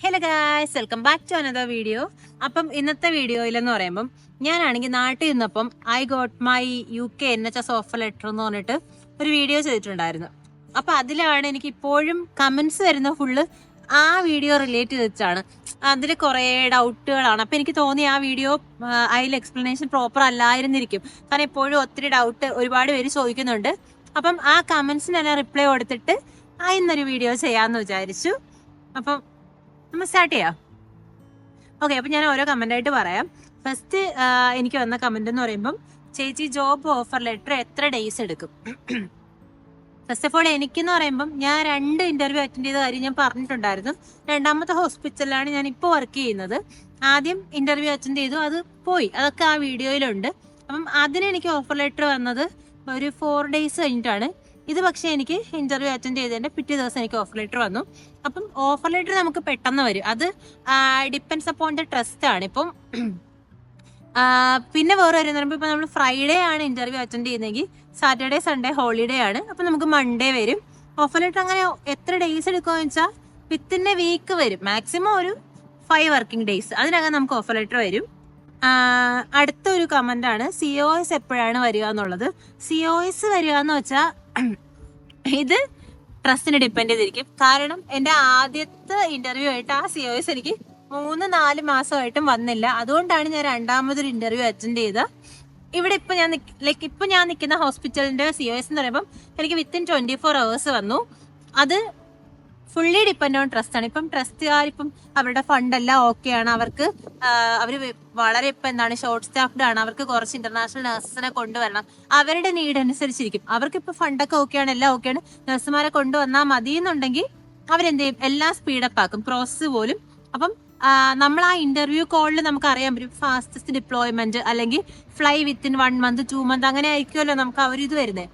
Hello guys welcome back to another video അപ്പം ഇന്നത്തെ വീഡിയോയിലെന്ന് പറയുമ്പം ഞാനാണെങ്കിൽ നാട്ടിൽ നിന്നപ്പം I got my U K N H S offer letter എന്ന് പറഞ്ഞിട്ട് ഒരു വീഡിയോ ചെയ്തിട്ടുണ്ടായിരുന്നു. അപ്പം അതിലാണ് എനിക്ക് ഇപ്പോഴും കമൻസ് വരുന്ന ഫുള്ള് ആ വീഡിയോ റിലേറ്റ് ചെയ്തിട്ടാണ് അതിൽ കുറേ ഡൗട്ടുകളാണ് അപ്പം എനിക്ക് തോന്നി ആ വീഡിയോ അതിൽ എക്സ്പ്ലനേഷൻ പ്രോപ്പർ അല്ലായിരുന്നിരിക്കും. കാരണം എപ്പോഴും ഒത്തിരി ഡൗട്ട് ഒരുപാട് പേര് ചോദിക്കുന്നുണ്ട്. അപ്പം ആ കമൻസിനെല്ലാം റിപ്ലൈ കൊടുത്തിട്ട് ഇന്നൊരു വീഡിയോ ചെയ്യാമെന്ന് വിചാരിച്ചു. അപ്പം നമ്മൾ സ്റ്റാർട്ട് ചെയ്യാം. ഓക്കെ അപ്പം ഞാൻ ഓരോ കമന്റായിട്ട് പറയാം. ഫസ്റ്റ് എനിക്ക് വന്ന കമന്റ് എന്ന് പറയുമ്പം ചേച്ചി ജോബ് ഓഫർ ലെറ്റർ എത്ര ഡേയ്സ് എടുക്കും? ഫസ്റ്റ് ഓഫ് ഓൾ എനിക്കെന്ന് പറയുമ്പം ഞാൻ രണ്ട് ഇന്റർവ്യൂ അറ്റൻഡ് ചെയ്ത കാര്യം ഞാൻ പറഞ്ഞിട്ടുണ്ടായിരുന്നു. രണ്ടാമത്തെ ഹോസ്പിറ്റലിലാണ് ഞാൻ ഇപ്പോൾ വർക്ക് ചെയ്യുന്നത്. ആദ്യം ഇന്റർവ്യൂ അറ്റൻഡ് ചെയ്തു അത് പോയി. അതൊക്കെ ആ വീഡിയോയിലുണ്ട്. അപ്പം അതിന് എനിക്ക് ഓഫർ ലെറ്റർ വന്നത് ഒരു ഫോർ ഡേയ്സ് കഴിഞ്ഞിട്ടാണ്. ഇത് പക്ഷേ എനിക്ക് ഇന്റർവ്യൂ അറ്റൻഡ് ചെയ്തതിന്റെ പിറ്റേ ദിവസം എനിക്ക് ഓഫർ ലെറ്റർ വന്നു. അപ്പം ഓഫർ ലെറ്റർ നമുക്ക് പെട്ടെന്ന് വരും. അത് ഡിപ്പെൻസ് അപ്പോൺ ദ ട്രസ്റ്റ് ആണ്. ഇപ്പം പിന്നെ വേറെ എന്ന് പറയുമ്പോൾ ഇപ്പം നമ്മൾ ഫ്രൈഡേ ആണ് ഇന്റർവ്യൂ അറ്റൻഡ് ചെയ്യുന്നതെങ്കിൽ സാറ്റർഡേ സൺഡേ ഹോളിഡേ ആണ്. അപ്പം നമുക്ക് മൺഡേ വരും. ഓഫർ ലെറ്റർ അങ്ങനെ എത്ര ഡേയ്സ് എടുക്കുമെന്ന് വെച്ചാൽ വിത്തിൻ എ വീക്ക് വരും. മാക്സിമം ഒരു ഫൈവ് വർക്കിംഗ് ഡേയ്സ് അതിനകം നമുക്ക് ഓഫർ ലെറ്റർ വരും. അടുത്ത ഒരു കമന്റ് ആണ് സി ഒ എസ് എപ്പോഴാണ് വരിക എന്നുള്ളത്. സി ഒ എസ് വരിക എന്ന് വെച്ചാൽ ഇത് ട്രസ്റ്റിനെ ഡിപ്പെൻഡ് ചെയ്തിരിക്കും. കാരണം എന്റെ ആദ്യത്തെ ഇന്റർവ്യൂ ആയിട്ട് ആ സി ഒ എസ് എനിക്ക് മൂന്ന് നാല് മാസമായിട്ടും വന്നില്ല. അതുകൊണ്ടാണ് ഞാൻ രണ്ടാമതൊരു ഇന്റർവ്യൂ അറ്റൻഡ് ചെയ്തത്. ഇവിടെ ഇപ്പൊ ഞാൻ ലൈക്ക് ഇപ്പൊ ഞാൻ നിൽക്കുന്ന ഹോസ്പിറ്റലിന്റെ സി ഒ എസ് എന്ന് പറയുമ്പോൾ എനിക്ക് വിത്തിൻ ട്വന്റി ഫോർ അവേഴ്സ് വന്നു. അത് ഫുള്ളി ഡിപ്പെൻഡ് ഓൺ ട്രസ്റ്റ് ആണ്. ഇപ്പം ട്രസ്റ്റുകാർ ഇപ്പം അവരുടെ ഫണ്ട് എല്ലാം ഓക്കെ ആണ്. അവർക്ക് അവർ വളരെ ഇപ്പം എന്താണ് ഷോർട്ട് സ്റ്റാഫ്ഡ് ആണ്. അവർക്ക് കുറച്ച് ഇന്റർനാഷണൽ നഴ്സസിനെ കൊണ്ടുവരണം. അവരുടെ നീഡ് അനുസരിച്ചിരിക്കും. അവർക്ക് ഇപ്പൊ ഫണ്ടൊക്കെ ഓക്കെയാണ് എല്ലാം ഓക്കെയാണ് നഴ്സുമാരെ കൊണ്ടുവന്നാൽ മതി എന്നുണ്ടെങ്കിൽ അവരെന്ത് ചെയ്യും എല്ലാം സ്പീഡപ്പ് ആക്കും. പ്രോസസ്സ് പോലും. അപ്പം നമ്മൾ ആ ഇന്റർവ്യൂ കോളിൽ നമുക്ക് അറിയാൻ പറ്റും ഫാസ്റ്റസ്റ്റ് ഡിപ്ലോയ്മെന്റ് അല്ലെങ്കിൽ fly within one month two month അങ്ങനെ ആയിരിക്കുമല്ലോ നമുക്ക് അവർ ഇത് വരുന്നത്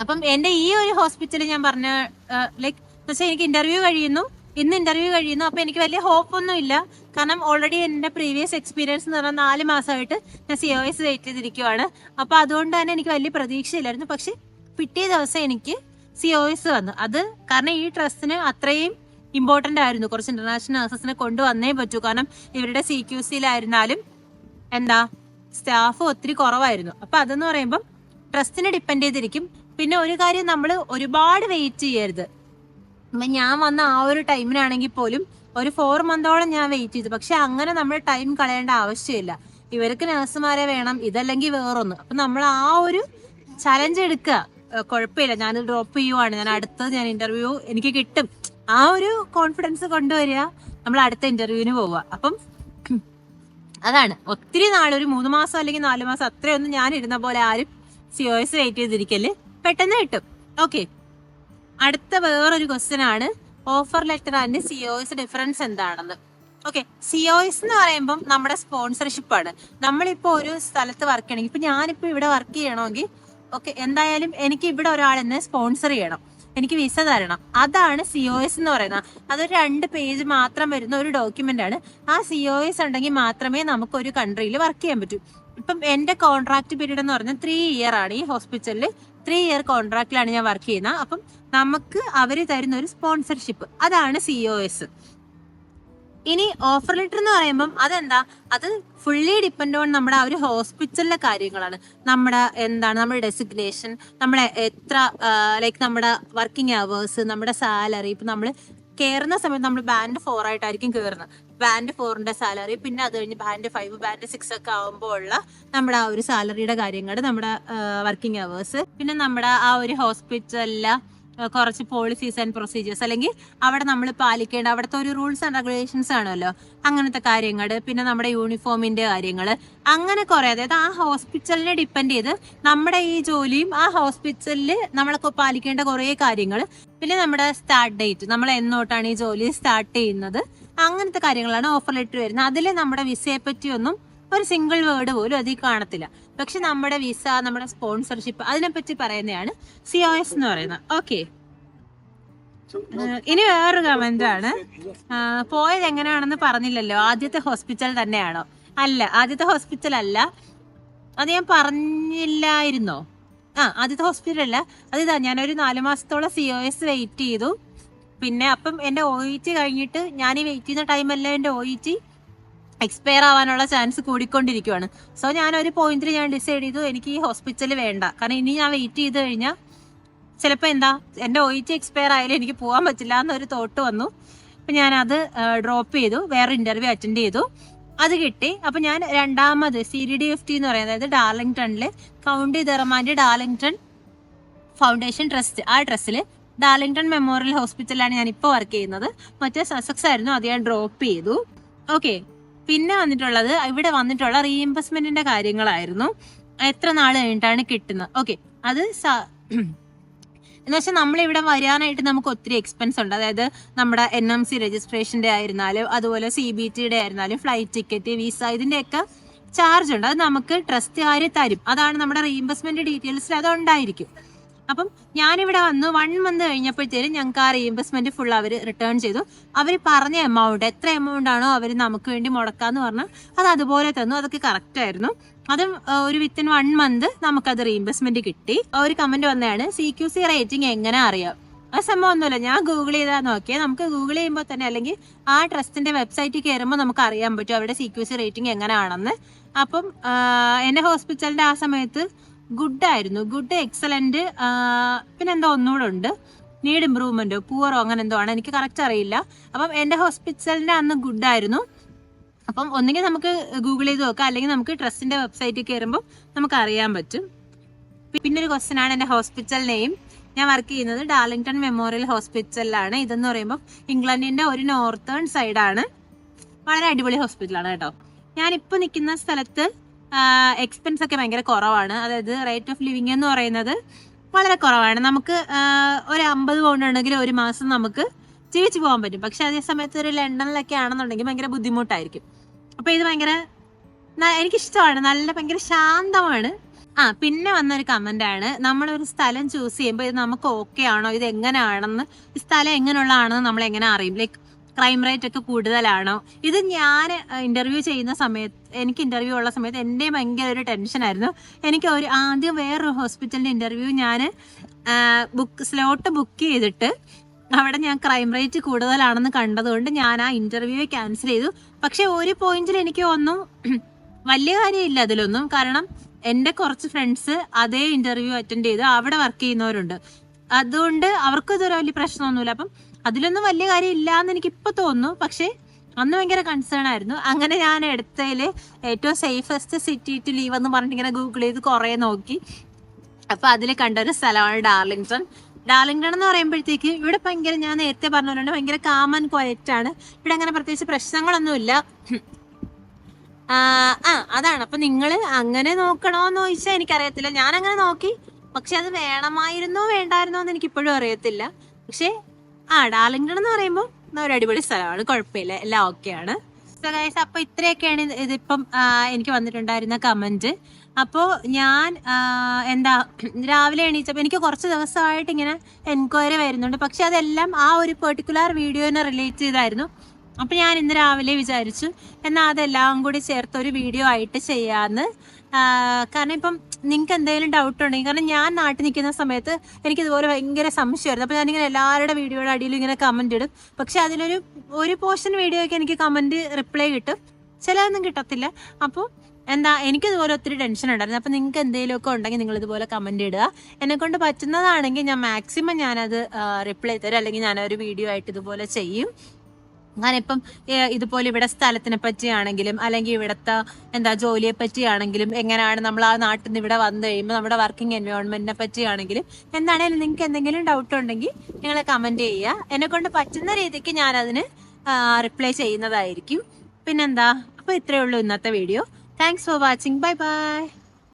അപ്പം എന്റെ ഈ ഒരു ഹോസ്പിറ്റലിൽ ഞാൻ പറഞ്ഞ ലൈക്ക് പക്ഷേ എനിക്ക് ഇന്റർവ്യൂ കഴിയുന്നു. ഇന്ന് ഇന്റർവ്യൂ കഴിയുന്നു. അപ്പോൾ എനിക്ക് വലിയ ഹോപ്പൊന്നും ഇല്ല കാരണം ഓൾറെഡി എന്റെ പ്രീവിയസ് എക്സ്പീരിയൻസ് എന്ന് പറഞ്ഞാൽ നാല് മാസമായിട്ട് ഞാൻ സി ഒ എസ് വെയിറ്റ് ചെയ്തിരിക്കുവാണ്. അപ്പോൾ അതുകൊണ്ട് തന്നെ എനിക്ക് വലിയ പ്രതീക്ഷയില്ലായിരുന്നു. പക്ഷെ പിറ്റേ ദിവസം എനിക്ക് സി ഒ എസ് വന്നു. അത് കാരണം ഈ ട്രസ്റ്റിന് അത്രയും ഇമ്പോർട്ടന്റ് ആയിരുന്നു. കുറച്ച് ഇന്റർനാഷണൽ നഴ്സസിനെ കൊണ്ടുവന്നേ പറ്റൂ. കാരണം ഇവരുടെ സി ക്യു സിയിലായിരുന്നാലും എന്താ സ്റ്റാഫ് ഒത്തിരി കുറവായിരുന്നു. അപ്പൊ അതെന്ന് പറയുമ്പം ട്രസ്റ്റിനെ ഡിപ്പെൻഡ് ചെയ്തിരിക്കും. പിന്നെ ഒരു കാര്യം നമ്മൾ ഒരുപാട് വെയിറ്റ് ചെയ്യരുത്. ഞാൻ വന്ന ആ ഒരു ടൈമിനാണെങ്കിൽ പോലും ഒരു ഫോർ മന്തോളം ഞാൻ വെയിറ്റ് ചെയ്തു. പക്ഷെ അങ്ങനെ നമ്മൾ ടൈം കളയേണ്ട ആവശ്യമില്ല. ഇവർക്ക് നഴ്സുമാരെ വേണം ഇതല്ലെങ്കിൽ വേറൊന്ന്. അപ്പൊ നമ്മൾ ആ ഒരു ചലഞ്ച് എടുക്കുക. കുഴപ്പമില്ല. ഞാൻ ഡ്രോപ്പ് ചെയ്യുവാണ്. ഞാൻ അടുത്ത ഞാൻ ഇന്റർവ്യൂ എനിക്ക് കിട്ടും. ആ ഒരു കോൺഫിഡൻസ് കൊണ്ടുവരിക. നമ്മൾ അടുത്ത ഇന്റർവ്യൂവിന് പോവുക. അപ്പം അതാണ്. ഒത്തിരി നാൾ ഒരു മൂന്ന് മാസം അല്ലെങ്കിൽ നാല് മാസം അത്രയൊന്നും ഞാൻ ഇരുന്ന പോലെ ആരും സിഒഎസ് വെയിറ്റ് ചെയ്തിരിക്കൽ പെട്ടെന്ന് കിട്ടും. ഓക്കെ അടുത്ത വേറൊരു ക്വസ്റ്റ്യൻ ആണ്. Offer letter and C O S difference എന്താണെന്ന്. ഓക്കെ സി ഒ എസ് എന്ന് പറയുമ്പം നമ്മുടെ സ്പോൺസർഷിപ്പ് ആണ്. നമ്മളിപ്പോ ഒരു സ്ഥലത്ത് വർക്ക് ചെയ്യണമെങ്കിൽ ഇപ്പൊ ഞാനിപ്പോ ഇവിടെ വർക്ക് ചെയ്യണമെങ്കിൽ ഓക്കെ എന്തായാലും എനിക്ക് ഇവിടെ ഒരാൾ എന്നെ സ്പോൺസർ ചെയ്യണം. എനിക്ക് വിസ തരണം. അതാണ് സി ഒ എസ് എന്ന് പറയുന്നത്. അതൊരു രണ്ട് പേജ് മാത്രം വരുന്ന ഒരു ഡോക്യുമെന്റ് ആണ്. ആ സി ഒ എസ് ഉണ്ടെങ്കിൽ മാത്രമേ നമുക്ക് ഒരു കൺട്രിയിൽ വർക്ക് ചെയ്യാൻ പറ്റൂ. ഇപ്പം എന്റെ കോൺട്രാക്ട് പീരീഡ് എന്ന് പറഞ്ഞാൽ ത്രീ ഇയർ ആണ് ഈ ഹോസ്പിറ്റലിൽ ത്രീ ഇയർ കോൺട്രാക്റ്റിലാണ് ഞാൻ വർക്ക് ചെയ്യുന്നത് അപ്പം നമുക്ക് അവർ തരുന്ന ഒരു സ്പോൺസർഷിപ്പ് അതാണ് സി ഒ എസ് ഇനി ഓഫർ ലെറ്റർ എന്ന് പറയുമ്പം അതെന്താ? അത് ഫുള്ളി ഡിപ്പെൻഡ് ഓൺ നമ്മുടെ ആ ഒരു ഹോസ്പിറ്റലിലെ കാര്യങ്ങളാണ്. നമ്മുടെ എന്താണ്? നമ്മുടെ ഡെസിഗ്നേഷൻ നമ്മുടെ എത്ര ലൈക്ക് നമ്മുടെ വർക്കിംഗ് അവേഴ്സ് നമ്മുടെ സാലറി ഇപ്പം നമ്മൾ കയറുന്ന സമയത്ത് നമ്മൾ ബാൻഡ് ഫോർ ആയിട്ടായിരിക്കും കയറുന്നത് ബാൻഡ് ഫോറിന്റെ സാലറി പിന്നെ അത് കഴിഞ്ഞ് ബാൻഡ് ഫൈവ് ബാൻഡ് സിക്സ് ഒക്കെ ആകുമ്പോൾ ഉള്ള നമ്മുടെ ആ ഒരു സാലറിയുടെ കാര്യങ്ങൾ നമ്മുടെ വർക്കിംഗ് അവേഴ്സ് പിന്നെ നമ്മുടെ ആ ഒരു ഹോസ്പിറ്റലിലെ കുറച്ച് പോളിസീസ് ആൻഡ് പ്രൊസീജിയേഴ്സ് അല്ലെങ്കിൽ അവിടെ നമ്മൾ പാലിക്കേണ്ട അവിടുത്തെ ഒരു റൂൾസ് ആൻഡ് റെഗുലേഷൻസ് ആണല്ലോ. അങ്ങനത്തെ കാര്യങ്ങൾ പിന്നെ നമ്മുടെ യൂണിഫോമിന്റെ കാര്യങ്ങൾ അങ്ങനെ കുറെ അതായത് ആ ഹോസ്പിറ്റലിനെ ഡിപ്പെൻഡ് ചെയ്ത് നമ്മുടെ ഈ ജോലിയും ആ ഹോസ്പിറ്റലിൽ നമ്മളൊക്കെ പാലിക്കേണ്ട കുറേ കാര്യങ്ങൾ പിന്നെ നമ്മുടെ സ്റ്റാർട്ട് ഡേറ്റ് നമ്മൾ എന്നോട്ടാണ് ഈ ജോലി സ്റ്റാർട്ട് ചെയ്യുന്നത്. അങ്ങനത്തെ കാര്യങ്ങളാണ് ഓഫർ ലെറ്റർ വരുന്നത്. അതിൽ നമ്മുടെ വിസയെ പറ്റിയൊന്നും ഒരു സിംഗിൾ വേർഡ് പോലും അതിൽ കാണത്തില്ല. പക്ഷെ നമ്മുടെ വിസ നമ്മുടെ സ്പോൺസർഷിപ്പ് അതിനെപ്പറ്റി പറയുന്നതാണ് സി ഒ എസ് എന്ന് പറയുന്നത്. ഓക്കെ ഇനി വേറൊരു കമന്റ് ആണ്. പോയത് എങ്ങനെയാണെന്ന് പറഞ്ഞില്ലല്ലോ. ആദ്യത്തെ ഹോസ്പിറ്റൽ തന്നെയാണോ? അല്ല ആദ്യത്തെ ഹോസ്പിറ്റൽ അല്ല. അത് ഞാൻ പറഞ്ഞില്ലായിരുന്നോ? ആ ആദ്യത്തെ ഹോസ്പിറ്റൽ അല്ല. അതിതാ ഞാനൊരു നാല് മാസത്തോളം സി ഒ എസ് വെയിറ്റ് ചെയ്തു. പിന്നെ അപ്പം എന്റെ ഒ ഇ ടി കഴിഞ്ഞിട്ട് ഞാൻ ഈ വെയിറ്റ് ചെയ്യുന്ന ടൈമല്ല എന്റെ ഒ ഇ ടി എക്സ്പയർ ആവാനുള്ള ചാൻസ് കൂടിക്കൊണ്ടിരിക്കുവാണ്. സോ ഞാൻ ഒരു പോയിന്റിൽ ഞാൻ ഡിസൈഡ് ചെയ്തു എനിക്ക് ഈ ഹോസ്പിറ്റലിൽ വേണ്ട. കാരണം ഇനി ഞാൻ വെയിറ്റ് ചെയ്ത് കഴിഞ്ഞാൽ ചിലപ്പോൾ എന്താ എന്റെ ഒ ഇ ടി എക്സ്പയർ ആയാലും എനിക്ക് പോകാൻ പറ്റില്ല എന്നൊരു തോട്ട് വന്നു. അപ്പം ഞാനത് ഡ്രോപ്പ് ചെയ്തു. വേറെ ഇന്റർവ്യൂ അറ്റൻഡ് ചെയ്തു. അത് കിട്ടി. അപ്പം ഞാൻ രണ്ടാമത് C D D F T എന്ന് പറയുന്നത് അതായത് ഡാർലിംഗ്ടണിൽ കൗണ്ടി ദർമാന്റെ ഡാർലിംഗ്ടൺ ഫൗണ്ടേഷൻ ട്രസ്റ്റ് ആ ട്രസ്റ്റിൽ ഡാർലിംഗ്ടൺ മെമ്മോറിയൽ ഹോസ്പിറ്റലിലാണ് ഞാൻ ഇപ്പോൾ വർക്ക് ചെയ്യുന്നത്. മറ്റേ സസക്സ് ആയിരുന്നു അത് ഞാൻ ഡ്രോപ്പ് ചെയ്തു. ഓക്കെ പിന്നെ വന്നിട്ടുള്ളത് ഇവിടെ വന്നിട്ടുള്ള റീഇംബേഴ്സ്മെന്റിന്റെ കാര്യങ്ങളായിരുന്നു. എത്ര നാൾ കഴിഞ്ഞിട്ടാണ് കിട്ടുന്നത്? ഓക്കെ അത് എന്ന് വെച്ചാൽ നമ്മളിവിടെ വരാനായിട്ട് നമുക്ക് ഒത്തിരി എക്സ്പെൻസ് ഉണ്ട്. അതായത് നമ്മുടെ എൻ എം സി രജിസ്ട്രേഷന്റെ ആയിരുന്നാലും അതുപോലെ സി ബി ടിയുടെ ആയിരുന്നാലും ഫ്ലൈറ്റ് ടിക്കറ്റ് വിസ ഇതിന്റെയൊക്കെ ചാർജ് ഉണ്ട്. അത് നമുക്ക് ട്രസ്റ്റ് കാര്യം തരും? അതാണ് നമ്മുടെ റീഇംബേഴ്സ്മെന്റ് ഡീറ്റെയിൽസിൽ അത് ഉണ്ടായിരിക്കും. അപ്പം ഞാനിവിടെ വന്ന് വൺ മന്ത് കഴിഞ്ഞപ്പോഴത്തേനും ഞങ്ങൾക്ക് ആ റീഇംബേഴ്സ്മെന്റ് ഫുൾ അവർ റിട്ടേൺ ചെയ്തു. അവർ പറഞ്ഞ എമൗണ്ട് എത്ര എമൗണ്ട് ആണോ അവർ നമുക്ക് വേണ്ടി മുടക്കാന്ന് പറഞ്ഞാൽ അത് അതുപോലെ തന്നു. അതൊക്കെ കറക്റ്റ് ആയിരുന്നു. അതും ഒരു വിത്തിൻ വൺ മന്ത് നമുക്കത് റീഇംബേഴ്സ്മെന്റ് കിട്ടി. ഒരു കമന്റ് വന്നതാണ് സി ക്യു സി റേറ്റിംഗ് എങ്ങനെ അറിയാം? ആ സംഭവം ഒന്നുമില്ല. ഞാൻ ഗൂഗിൾ ചെയ്താൽ നോക്കിയാൽ നമുക്ക് ഗൂഗിൾ ചെയ്യുമ്പോൾ തന്നെ അല്ലെങ്കിൽ ആ ട്രസ്റ്റിന്റെ വെബ്സൈറ്റിൽ കയറുമ്പോൾ നമുക്ക് അറിയാൻ പറ്റും അവരുടെ സി ക്യു സി റേറ്റിംഗ് എങ്ങനെയാണെന്ന് അപ്പം എന്റെ ഹോസ്പിറ്റലിന്റെ ആ സമയത്ത് ഗുഡ് ആയിരുന്നു. ഗുഡ് എക്സലന്റ് പിന്നെ എന്തോ ഒന്നുകൂടെ ഉണ്ട്. നീഡ് ഇമ്പ്രൂവ്മെന്റോ പൂവറോ അങ്ങനെ എന്തോ ആണ്. എനിക്ക് കറക്റ്റ് അറിയില്ല. അപ്പം എന്റെ ഹോസ്പിറ്റലിന്റെ അന്ന് ഗുഡ് ആയിരുന്നു. അപ്പം ഒന്നുകിൽ നമുക്ക് ഗൂഗിൾ ചെയ്ത് നോക്കാം. അല്ലെങ്കിൽ നമുക്ക് ട്രസ്റ്റിന്റെ വെബ്സൈറ്റിൽ കയറുമ്പോൾ നമുക്ക് അറിയാൻ പറ്റും. പിന്നെ ഒരു ക്വസ്റ്റൻ ആണ് എന്റെ ഹോസ്പിറ്റൽ നെയിം ഞാൻ വർക്ക് ചെയ്യുന്നത് ഡാർലിംഗ്ടൺ മെമ്മോറിയൽ ഹോസ്പിറ്റലിലാണ് ഇതെന്ന് പറയുമ്പോൾ ഇംഗ്ലണ്ടിന്റെ ഒരു നോർത്തേൺ സൈഡാണ് വളരെ അടിപൊളി ഹോസ്പിറ്റലാണ് കേട്ടോ. ഞാനിപ്പോൾ നിൽക്കുന്ന സ്ഥലത്ത് എക്സ്പെൻസ് ഒക്കെ ഭയങ്കര കുറവാണ്. അതായത് റേറ്റ് ഓഫ് ലിവിങ് എന്ന് പറയുന്നത് വളരെ കുറവാണ്. നമുക്ക് ഒരു അമ്പത് പൗണ്ട് ഉണ്ടെങ്കിൽ ഒരു മാസം നമുക്ക് ജീവിച്ചു പോകാൻ പറ്റും. പക്ഷെ അതേ സമയത്ത് ഒരു ലണ്ടനിലൊക്കെ ആണെന്നുണ്ടെങ്കിൽ ഭയങ്കര ബുദ്ധിമുട്ടായിരിക്കും. അപ്പൊ ഇത് ഭയങ്കര എനിക്ക് എനിക്കിഷ്ടമാണ്. നല്ല ഭയങ്കര ശാന്തമാണ്. ആ പിന്നെ വന്നൊരു കമന്റ് ആണ്. നമ്മളൊരു സ്ഥലം ചൂസ് ചെയ്യുമ്പോൾ ഇത് നമുക്ക് ഓക്കെ ആണോ? ഇത് എങ്ങനെയാണെന്ന് ഈ സ്ഥലം എങ്ങനെയുള്ളതാണെന്ന് നമ്മൾ എങ്ങനെ അറിയും? ലൈക്ക് ക്രൈം റേറ്റ് ഒക്കെ കൂടുതലാണോ. ഇത് ഞാൻ ഇന്റർവ്യൂ ചെയ്യുന്ന സമയത്ത് എനിക്ക് ഇന്റർവ്യൂ ഉള്ള സമയത്ത് എന്റെ ഭയങ്കര ഒരു ടെൻഷനായിരുന്നു എനിക്ക് ഒരു ആദ്യം വേറൊരു ഹോസ്പിറ്റലിന്റെ ഇന്റർവ്യൂ ഞാൻ ബുക്ക് സ്ലോട്ട് ബുക്ക് ചെയ്തിട്ട് അവിടെ ഞാൻ ക്രൈം റേറ്റ് കൂടുതലാണെന്ന് കണ്ടതുകൊണ്ട് ഞാൻ ആ ഇന്റർവ്യൂ ക്യാൻസൽ ചെയ്തു. പക്ഷെ ഒരു പോയിന്റിൽ എനിക്ക് ഒന്നും വലിയ കാര്യമില്ല അതിലൊന്നും. കാരണം എന്റെ കുറച്ച് ഫ്രണ്ട്സ് അതേ ഇന്റർവ്യൂ അറ്റൻഡ് ചെയ്ത്. അവിടെ വർക്ക് ചെയ്യുന്നവരുണ്ട്. അതുകൊണ്ട് അവർക്കും ഇതൊരു വലിയ പ്രശ്നമൊന്നുമില്ല. അപ്പം അതിലൊന്നും വലിയ കാര്യം ഇല്ല എന്ന് എനിക്ക് ഇപ്പൊ തോന്നുന്നു. പക്ഷെ അന്ന് ഭയങ്കര കൺസേൺ ആയിരുന്നു. അങ്ങനെ ഞാൻ എടുത്തതിൽ ഏറ്റവും സേഫസ്റ്റ് സിറ്റി ടു ലീവ് എന്ന് പറഞ്ഞിട്ട് ഇങ്ങനെ ഗൂഗിൾ ചെയ്ത് കുറേ നോക്കി. അപ്പൊ അതിൽ കണ്ടൊരു സ്ഥലമാണ് ഡാർലിംഗ്ടൺ. ഡാർലിംഗ്ടൺ എന്ന് പറയുമ്പോഴത്തേക്ക് ഇവിടെ ഭയങ്കര ഞാൻ നേരത്തെ പറഞ്ഞ ഭയങ്കര കാമൻ ക്വയറ്റ് ആണ്. ഇവിടെ അങ്ങനെ പ്രത്യേകിച്ച് പ്രശ്നങ്ങളൊന്നുമില്ല. ആ അതാണ്. അപ്പൊ നിങ്ങൾ അങ്ങനെ നോക്കണോന്ന് ചോദിച്ചാൽ എനിക്കറിയത്തില്ല. ഞാൻ അങ്ങനെ നോക്കി. പക്ഷെ അത് വേണമായിരുന്നോ വേണ്ടായിരുന്നോ എന്ന് എനിക്ക് ഇപ്പോഴും അറിയത്തില്ല. പക്ഷെ ആ ഡാർലിംഗ്ടൺ എന്ന് പറയുമ്പോൾ ഒരു അടിപൊളി സ്ഥലമാണ്. കുഴപ്പമില്ല. എല്ലാം ഓക്കെയാണ് ഗൈസ് അപ്പൊ ഇത്രയൊക്കെയാണ് ഇത് ഇതിപ്പം എനിക്ക് വന്നിട്ടുണ്ടായിരുന്ന കമന്റ് അപ്പോൾ ഞാൻ എന്താ രാവിലെ എണീച്ചപ്പോൾ എനിക്ക് കുറച്ച് ദിവസമായിട്ട് ഇങ്ങനെ എൻക്വയറി വരുന്നുണ്ട്. പക്ഷെ അതെല്ലാം ആ ഒരു പെർട്ടിക്കുലർ വീഡിയോനെ റിലേറ്റ് ചെയ്തായിരുന്നു. അപ്പോൾ ഞാൻ ഇന്ന് രാവിലെ വിചാരിച്ചു എന്നാൽ അതെല്ലാം കൂടി ചേർത്ത് ഒരു വീഡിയോ ആയിട്ട് ചെയ്യാമെന്ന് കാരണം ഇപ്പം നിങ്ങൾക്ക് എന്തെങ്കിലും ഡൗട്ട് ഉണ്ടെങ്കിൽ കാരണം ഞാൻ നാട്ടിൽ നിൽക്കുന്ന സമയത്ത് എനിക്ക് ഇതുപോലെ ഭയങ്കര സംശയമായിരുന്നു. അപ്പോൾ ഞാനിങ്ങനെ എല്ലാവരുടെ വീഡിയോയുടെ അടിയിൽ ഇങ്ങനെ കമന്റ് ഇടും. പക്ഷെ അതിലൊരു ഒരു പോർഷൻ വീഡിയോയ്ക്ക് എനിക്ക് കമന്റ് റിപ്ലൈ കിട്ടും. ചിലതൊന്നും കിട്ടത്തില്ല. അപ്പോൾ എന്താ എനിക്കിതുപോലെ ഒത്തിരി ടെൻഷൻ ഉണ്ടായിരുന്നു. അപ്പോൾ നിങ്ങൾക്ക് എന്തെങ്കിലുമൊക്കെ ഉണ്ടെങ്കിൽ നിങ്ങൾ ഇതുപോലെ കമന്റ് ഇടുക. എന്നെക്കൊണ്ട് പറ്റുന്നതാണെങ്കിൽ ഞാൻ മാക്സിമം ഞാനത് റിപ്ലൈ തരും. അല്ലെങ്കിൽ ഞാനൊരു വീഡിയോ ആയിട്ട് ഇതുപോലെ ചെയ്യും. ഞാനിപ്പം ഇതുപോലെ ഇവിടെ സ്ഥലത്തിനെ പറ്റിയാണെങ്കിലും അല്ലെങ്കിൽ ഇവിടുത്തെ എന്താ ജോലിയെ പറ്റിയാണെങ്കിലും എങ്ങനെയാണ് നമ്മൾ ആ നാട്ടിൽ നിന്ന് ഇവിടെ വന്നു കഴിയുമ്പോൾ നമ്മുടെ വർക്കിംഗ് എൻവയോൺമെന്റിനെ പറ്റിയാണെങ്കിലും എന്താണേലും നിങ്ങൾക്ക് എന്തെങ്കിലും ഡൗട്ട് ഉണ്ടെങ്കിൽ നിങ്ങൾ കമന്റ് ചെയ്യുക. എന്നെ കൊണ്ട് പറ്റുന്ന രീതിക്ക് ഞാൻ അതിന് റിപ്ലൈ ചെയ്യുന്നതായിരിക്കും. പിന്നെന്താ? അപ്പോൾ ഇത്രയേ ഉള്ളൂ ഇന്നത്തെ video thanks for watching bye bye